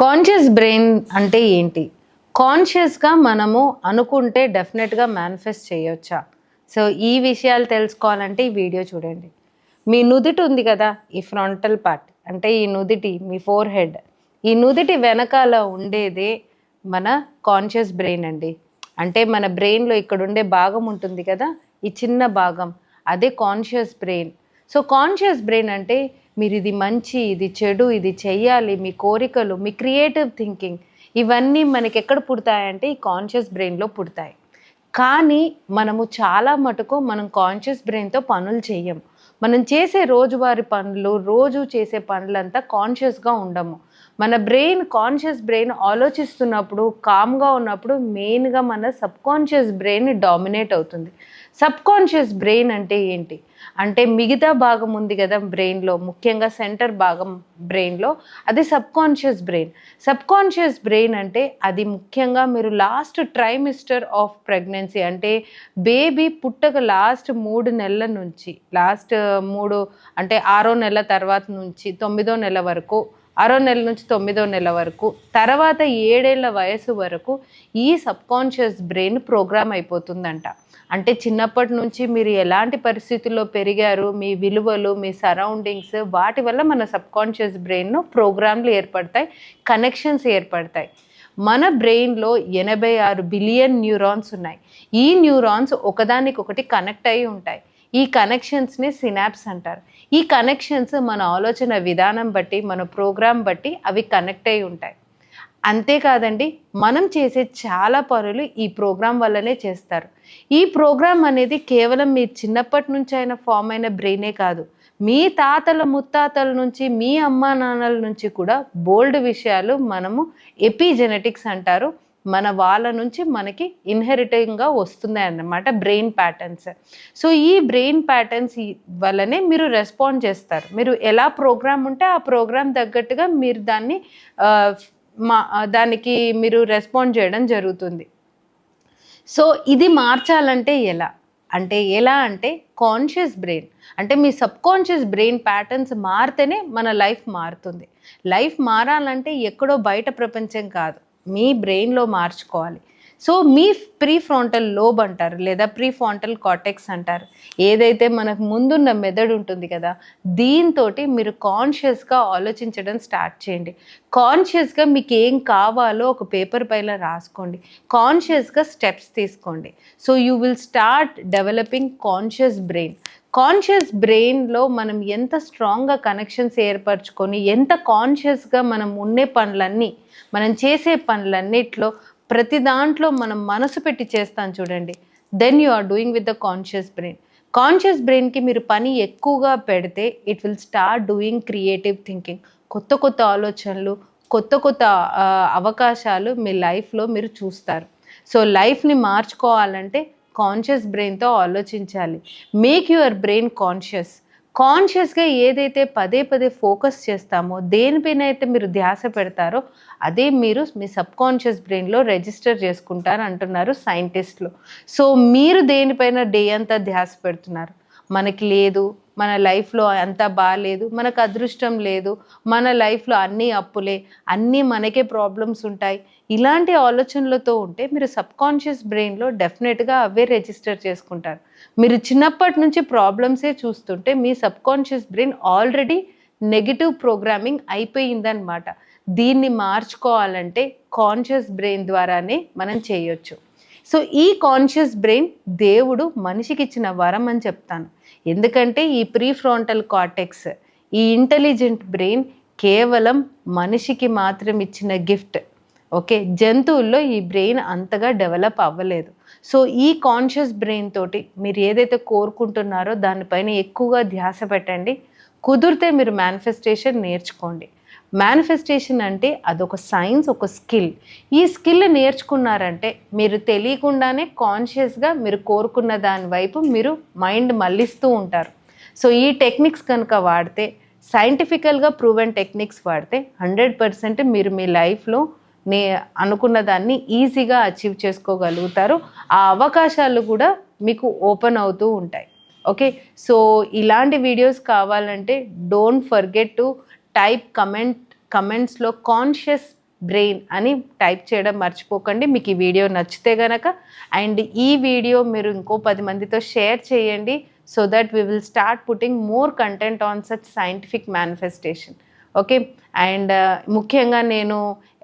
Conscious brain అంటే ఏంటి? కాన్షియస్గా మనము అనుకుంటే డెఫినెట్గా మేనిఫెస్ట్ చేయొచ్చా? సో ఈ విషయాలు తెలుసుకోవాలంటే ఈ వీడియో చూడండి. మీ నుదుటి ఉంది కదా ఈ ఫ్రంటల్ పార్ట్ అంటే ఈ నుదిటి మీ ఫోర్ హెడ్ ఈ నుదిటి వెనకాల ఉండేదే మన కాన్షియస్ బ్రెయిన్ అండి. అంటే మన బ్రెయిన్లో ఇక్కడ ఉండే భాగం ఉంటుంది కదా ఈ చిన్న భాగం. అదే conscious brain so conscious brain అంటే మీరు ఇది మంచి ఇది చెడు ఇది చెయ్యాలి మీ కోరికలు మీ క్రియేటివ్ థింకింగ్ ఇవన్నీ మనకి ఎక్కడ పుడతాయంటే ఈ కాన్షియస్ బ్రెయిన్లో పుడతాయి. కానీ మనము చాలా మటుకు మనం కాన్షియస్ బ్రెయిన్తో పనులు చేయము మనం చేసే రోజువారి పనులు రోజు చేసే పనులంతా కాన్షియస్గా ఉండము. మన బ్రెయిన్ కాన్షియస్ బ్రెయిన్ ఆలోచిస్తున్నప్పుడు కామ్గా ఉన్నప్పుడు మెయిన్గా మన సబ్ కాన్షియస్ బ్రెయిన్ డామినేట్ అవుతుంది. సబ్ కాన్షియస్ బ్రెయిన్ అంటే ఏంటి? అంటే మిగతా భాగం ఉంది కదా బ్రెయిన్లో ముఖ్యంగా సెంటర్ భాగం బ్రెయిన్లో అది sub conscious brain. Sub conscious brain అంటే అది ముఖ్యంగా మీరు లాస్ట్ ట్రైమిస్టర్ ఆఫ్ ప్రెగ్నెన్సీ అంటే బేబీ పుట్టక లాస్ట్ మూడు నెలల నుంచి లాస్ట్ మూడు అంటే ఆరో నెల తర్వాత నుంచి తొమ్మిదో నెల వరకు ఆరో నెల నుంచి తొమ్మిదో నెల వరకు తర్వాత ఏడేళ్ళ వయసు వరకు ఈ సబ్ కాన్షియస్ బ్రెయిన్ ప్రోగ్రామ్ అయిపోతుందంట. అంటే చిన్నప్పటి నుంచి మీరు ఎలాంటి పరిస్థితుల్లో పెరిగారు మీ విలువలు మీ సరౌండింగ్స్ వాటి వల్ల మన సబ్ కాన్షియస్ ప్రోగ్రాంలు ఏర్పడతాయి కనెక్షన్స్ ఏర్పడతాయి. మన బ్రెయిన్లో ఎనభై ఆరు బిలియన్ న్యూరాన్స్ ఉన్నాయి. ఈ న్యూరాన్స్ ఒకదానికొకటి కనెక్ట్ అయి ఉంటాయి. ఈ కనెక్షన్స్ని సినాప్స్ అంటారు. ఈ కనెక్షన్స్ మన ఆలోచన విధానం బట్టి మన ప్రోగ్రాం బట్టి అవి కనెక్ట్ అయి ఉంటాయి. అంతేకాదండి మనం చేసే చాలా పనులు ఈ ప్రోగ్రాం వల్లనే చేస్తారు. ఈ ప్రోగ్రాం అనేది కేవలం మీ చిన్నప్పటి నుంచి అయిన ఫామ్ అయిన బ్రెయినే కాదు. మీ తాతల ముత్తాతల నుంచి మీ అమ్మా నాన్నల నుంచి కూడా బోల్డ్ విషయాలు మనము ఎపిజెనెటిక్స్ అంటారు. మన వాళ్ళ నుంచి మనకి ఇన్హెరిటింగ్గా వస్తున్నాయి అన్నమాట బ్రెయిన్ ప్యాటర్న్స్ సో ఈ బ్రెయిన్ ప్యాటర్న్స్ వల్లనే మీరు రెస్పాండ్ చేస్తారు. మీరు ఎలా ప్రోగ్రామ్ ఉంటే ఆ ప్రోగ్రామ్ తగ్గట్టుగా మీరు దాన్ని మా దానికి మీరు రెస్పాండ్ చేయడం జరుగుతుంది. సో ఇది మార్చాలంటే ఎలా? అంటే ఎలా అంటే కాన్షియస్ బ్రెయిన్ అంటే మీ సబ్ కాన్షియస్ బ్రెయిన్ ప్యాటర్న్స్ మారితేనే మన లైఫ్ మారుతుంది. లైఫ్ మారాలంటే ఎక్కడో బయట ప్రపంచం కాదు. మీ బ్రెయిన్లో మార్చుకోవాలి. సో మీ ప్రీ ఫ్రాంటల్ లోబ్ అంటారు లేదా ప్రీ ఫ్రాంటల్ కాటెక్స్ అంటారు. ఏదైతే మనకు ముందున్న మెదడు ఉంటుంది కదా దీంతో మీరు కాన్షియస్గా ఆలోచించడం స్టార్ట్ చేయండి. కాన్షియస్గా మీకు ఏం కావాలో ఒక పేపర్ పైన రాసుకోండి. కాన్షియస్గా స్టెప్స్ తీసుకోండి. So you will start developing conscious brain. Conscious బ్రెయిన్లో మనం ఎంత స్ట్రాంగ్గా కనెక్షన్స్ ఏర్పరచుకొని ఎంత కాన్షియస్గా మనం ఉండే పనులన్నీ మనం చేసే పనులన్నిట్లో ప్రతి దాంట్లో మనం మనసు పెట్టి చేస్తాం చూడండి. Then you are doing with the conscious brain conscious బ్రెయిన్కి మీరు పని ఎక్కువగా పెడితే it will start doing creative thinking కొత్త కొత్త ఆలోచనలు కొత్త కొత్త అవకాశాలు మీ లైఫ్లో మీరు చూస్తారు. సో లైఫ్ని మార్చుకోవాలంటే కాన్షియస్ బ్రెయిన్తో ఆలోచించాలి. మేక్ యువర్ బ్రెయిన్ కాన్షియస్ కాన్షియస్గా ఏదైతే పదే పదే ఫోకస్ చేస్తామో దేనిపైన అయితే మీరు ధ్యాస పెడతారో అదే మీరు మీ సబ్ కాన్షియస్ బ్రెయిన్లో రిజిస్టర్ చేసుకుంటారు అంటున్నారు సైంటిస్టులు సో మీరు దేనిపైన డే అంతా ధ్యాస పెడుతున్నారు? మనకి లేదు మన లైఫ్లో అంతా బాగాలేదు మనకు అదృష్టం లేదు మన లైఫ్లో అన్నీ అప్పులే అన్నీ మనకే ప్రాబ్లమ్స్ ఉంటాయి. ఇలాంటి ఆలోచనలతో ఉంటే మీరు సబ్ కాన్షియస్ బ్రెయిన్లో డెఫినెట్గా అవే రిజిస్టర్ చేసుకుంటారు. మీరు చిన్నప్పటి నుంచి ప్రాబ్లమ్సే చూస్తుంటే మీ sub conscious brain already negative programming అయిపోయిందనమాట దీన్ని మార్చుకోవాలంటే కాన్షియస్ బ్రెయిన్ ద్వారానే మనం చేయొచ్చు. సో ఈ కాన్షియస్ బ్రెయిన్ దేవుడు మనిషికి ఇచ్చిన వరం అని చెప్తాను. ఎందుకంటే ఈ ప్రీ ఫ్రాంటల్ కార్టెక్స్ ఈ ఇంటెలిజెంట్ బ్రెయిన్ కేవలం మనిషికి మాత్రం ఇచ్చిన గిఫ్ట్. ఓకే? జంతువుల్లో ఈ బ్రెయిన్ అంతగా డెవలప్ అవ్వలేదు. సో ఈ కాన్షియస్ బ్రెయిన్ తోటి మీరు ఏదైతే కోరుకుంటున్నారో దానిపైన ఎక్కువగా ధ్యాస పెట్టండి. కుదిరితే మీరు మేనిఫెస్టేషన్ నేర్చుకోండి. మేనిఫెస్టేషన్ అంటే అదొక సైన్స్ ఒక స్కిల్ ఈ స్కిల్ నేర్చుకున్నారంటే మీరు తెలియకుండానే కాన్షియస్గా మీరు కోరుకున్న దాని వైపు మీరు మైండ్ మళ్ళిస్తూ ఉంటారు. సో ఈ టెక్నిక్స్ కనుక వాడితే సైంటిఫికల్గా ప్రూవెన్ టెక్నిక్స్ వాడితే హండ్రెడ్ పర్సెంట్ మీరు మీ లైఫ్లో నే అనుకున్న దాన్ని ఈజీగా అచీవ్ చేసుకోగలుగుతారు. ఆ అవకాశాలు కూడా మీకు ఓపెన్ అవుతూ ఉంటాయి. ఓకే? సో ఇలాంటి వీడియోస్ కావాలంటే don't forget to type comment కమెంట్స్లో కాన్షియస్ బ్రెయిన్ అని టైప్ చేయడం మర్చిపోకండి. మీకు ఈ వీడియో నచ్చితే గనక. అండ్ ఈ వీడియో మీరు ఇంకో పది మందితో షేర్ చేయండి. So that we will start putting more content on such scientific manifestation. Okay? And uh, ముఖ్యంగా నేను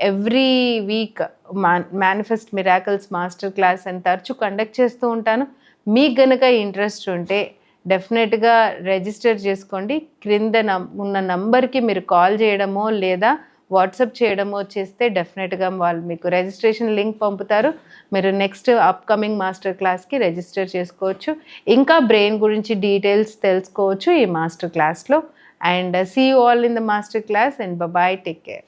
ఎవ్రీ వీక్ మా మేనిఫెస్ట్ మిరాకల్స్ మాస్టర్ క్లాస్ అని తరచూ కండక్ట్ చేస్తూ ఉంటాను. మీకు గనక ఇంట్రెస్ట్ ఉంటే డెఫినెట్గా రిజిస్టర్ చేసుకోండి. క్రింద నం ఉన్న నంబర్కి మీరు కాల్ చేయడమో లేదా వాట్సప్ చేయడమో చేస్తే డెఫినెట్గా వాళ్ళు మీకు రిజిస్ట్రేషన్ లింక్ పంపుతారు. మీరు నెక్స్ట్ అప్కమింగ్ మాస్టర్ క్లాస్కి రిజిస్టర్ చేసుకోవచ్చు. ఇంకా బ్రెయిన్ గురించి డీటెయిల్స్ తెలుసుకోవచ్చు ఈ మాస్టర్ క్లాస్లో and uh, see you all in the master class and bye bye take care.